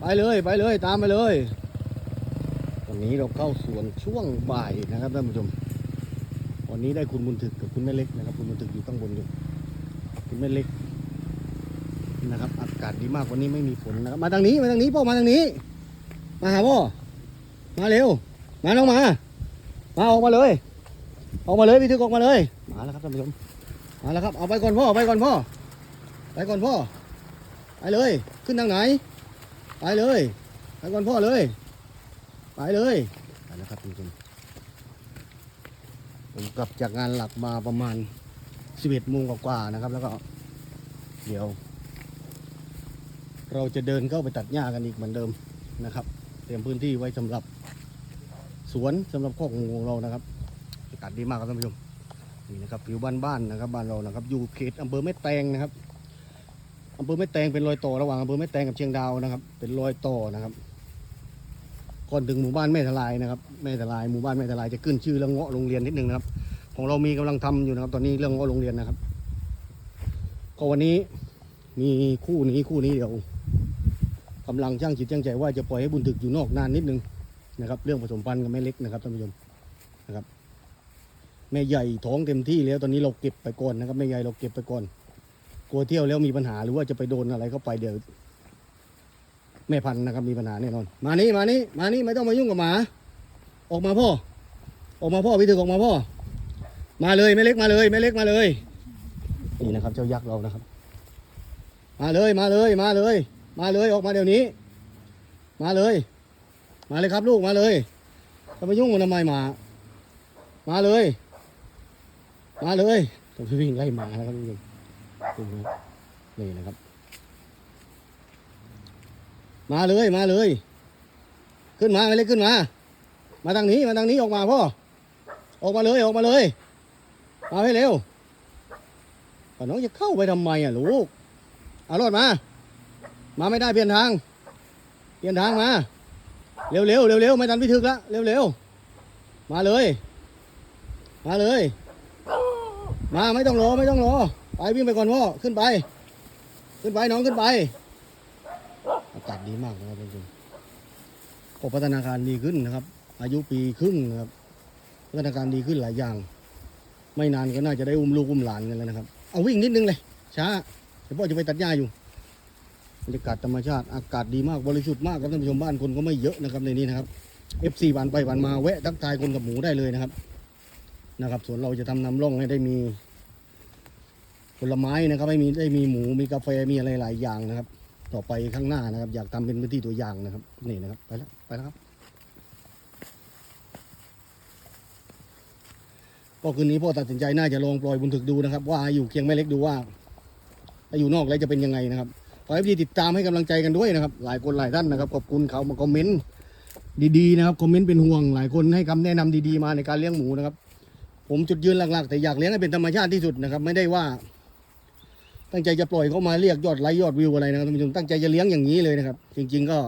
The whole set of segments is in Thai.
ไปเลยไปเลยตามไปเลยวันนี้เราเข้าสวนช่วงบ่ายนะครับท่านผู้ชม วันนี้ได้คุณบุญถึกกับคุณแม่เล็กนะครับ คุณบุญถึกอยู่ข้างบนอยู่คุณแม่เล็กนะครับอากาศดีมากวันนี้ไม่มีฝนนะครับมาทางนี้มาทางนี้พ่อมาทางนี้ มาหาพ่อมาเร็ว มาน้องมา มาออกมาเลยออกมาเลยพี่ถึกออกมาเลยมาแล้วครับท่านผู้ชมมาแล้วครับเอาไปก่อนพ่อไปก่อนพ่อไปก่อนพ่อไปเลยขึ้นทางไหน ไปเลยไปก่อนพ่อเลย ไปเลยไปแล้วครับท่านผู้ชมผมกลับจากงานหลักมาประมาณ11โมงกว่าๆนะครับ แล้วก็ เดี๋ยว เราจะเดินเข้าไปตัดหญ้ากันอีกเหมือนเดิมนะครับ เตรียมพื้นที่ไว้สำหรับสวนสำหรับคอกงูของเรานะครับอากาศดีมากครับท่านผู้ชมนี่นะครับผิวบ้านๆนะครับบ้านเรานะครับ อยู่เขตอำเภอแม่แตงนะครับ อำเภอแม่แตงเป็นรอยต่อระหว่างอำเภอแม่แตงกับเชียงดาวนะครับ เป็นรอยต่อนะครับ ก่อนถึงหมู่บ้านแม่ทลายนะครับแม่ทลายหมู่บ้านแม่ทลายจะขึ้นชื่อเรื่องเงาะโรงเรียนนิดนึงนะครับ ของเรามีกำลังทำอยู่นะครับ ตอนนี้เรื่องเงาะโรงเรียนนะครับ ก็วันนี้มีคู่นี้คู่นี้เดี๋ยวกำลังช่างจิตช่างใจว่าจะปล่อยให้บุญถึกอยู่นอกนานนิดนึงนะครับ เรื่องผสมพันธุ์กับแม่เล็กนะครับท่านผู้ชมนะครับ แม่ใหญ่ท้องเต็มที่แล้วตอนนี้เราเก็บไปก่อนนะครับแม่ใหญ่เราเก็บไปก่อน กลัวเที่ยวแล้วมีปัญหาหรือว่าจะไปโดนอะไรเข้าไปเดี๋ยวแม่พันธุ์นะครับมีปัญหาแน่นอน มานี่มานี่มานี่ไม่ต้องมายุ่งกับหมา ออกมาพ่อ ออกมาพ่อพี่ถึกออกมาพ่อ มาเลยแม่เล็กมาเลยแม่เล็กมาเลยนี่นะครับ เจ้ายักษ์เรานะครับ มาเลยมาเลยมาเลย มาเลยออกมาเดี๋ยวนี้ มาเลย มาเลยครับลูกมาเลยจะมายุ่งกันทำไมหมา มาเลย มาเลยต้องไปวิ่งไล่หมาแล้วครับทุกค นดูนะนี่นะครับ มาเลยมาเลย ขึ้นมาไม่เล็กขึ้นมา มาทางนี้มาทางนี้ออกมาพ่อออกมาเลยออกมาเลย มาให้เร็วแต่น้องจะเข้าไปทำไมอะลูกเอารถมา มาไม่ได้เปลี่ยนทาง เปลี่ยนทางมา เร็วเร็วเร็วเร็วไม่ทันพิทึกละเร็วเร็วมาเลย มาเลย มาไม่ต้องรอไม่ต้องรอ ไปวิ่งไปก่อนพ่อขึ้นไป ขึ้นไปน้องขึ้นไปอากาศดีมากนะครับท่านผู้ชมก็พัฒนาการดีขึ้นนะครับ อายุปีครึ่งนะครับ พัฒนาการดีขึ้นหลายอย่าง ไม่นานก็น่าจะได้อุ้มลูกอุ้มหลานกันแล้วนะครับ เอาวิ่งนิดนึงเลย ช้าเดี๋ยวพ่อจะไปตัดหญ้าอยู่บรรยากาศธรรมชาติอากาศดีมากบริสุทธิ์มากครับท่านผู้ชมบ้านคนก็ไม่เยอะนะครับในนี้นะครับ FC ผ่านไปผ่านมาแวะทักทายคนกับหมูได้เลยนะครับนะครับส่วนเราจะทำนำร่องให้ได้มี ผลไม้นะครับให้มีได้มีหมูมีกาแฟมีอะไรหลายอย่างนะครับ ต่อไปข้างหน้านะครับ อยากทำเป็นพื้นที่ตัวอย่างนะครับนี่นะครับไปแล้วไปแล้วครับ ก็คืนนี้พ่อตัดสินใจน่าจะลองปล่อยบุญถึกดูนะครับ ว่าอยู่เคียงแม่เล็กดูว่าถ้าอยู่นอกแล้วจะเป็นยังไงนะครับขอให้พี่ติดตามให้กำลังใจกันด้วยนะครับ หลายคนหลายท่านนะครับขอบคุณเขามาคอมเมนต์ดีๆนะครับคอมเมนต์เป็นห่วงหลายคนให้คำแนะนำดีๆมาในการเลี้ยงหมูนะครับ ผมจุดยืนหลักๆ แต่อยากเลี้ยงให้เป็นธรรมชาติที่สุดนะครับ ไม่ได้ว่า ตั้งใจจะปล่อยเขามาเรียกยอดไลค์ยอดวิวอะไรนะครับท่านผู้ชมตั้งใจจะเลี้ยงอย่างนี้เลยนะครับ จริง ๆ ก็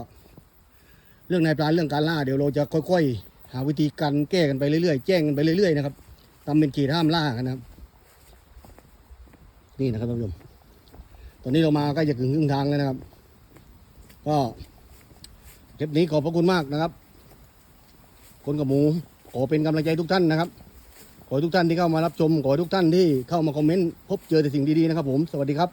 เรื่องนายปลาเรื่องการล่าเดี๋ยวเราจะค่อย ๆ หาวิธีการแก้กันไปเรื่อยๆแจ้งกันไปเรื่อยๆนะครับทำเป็นขีดห้ามล่ากันนะครับ นี่นะครับท่านผู้ชมตอนนี้เรามาใกล้จะถึงครึ่งทางแล้วนะครับ ก็คลิปนี้ขอบพระคุณมากนะครับ คนกับหมูขอเป็นกำลังใจทุกท่านนะครับ ขอทุกท่านที่เข้ามารับชม ขอทุกท่านที่เข้ามาคอมเมนต์พบเจอแต่สิ่งดีๆนะครับผม สวัสดีครับ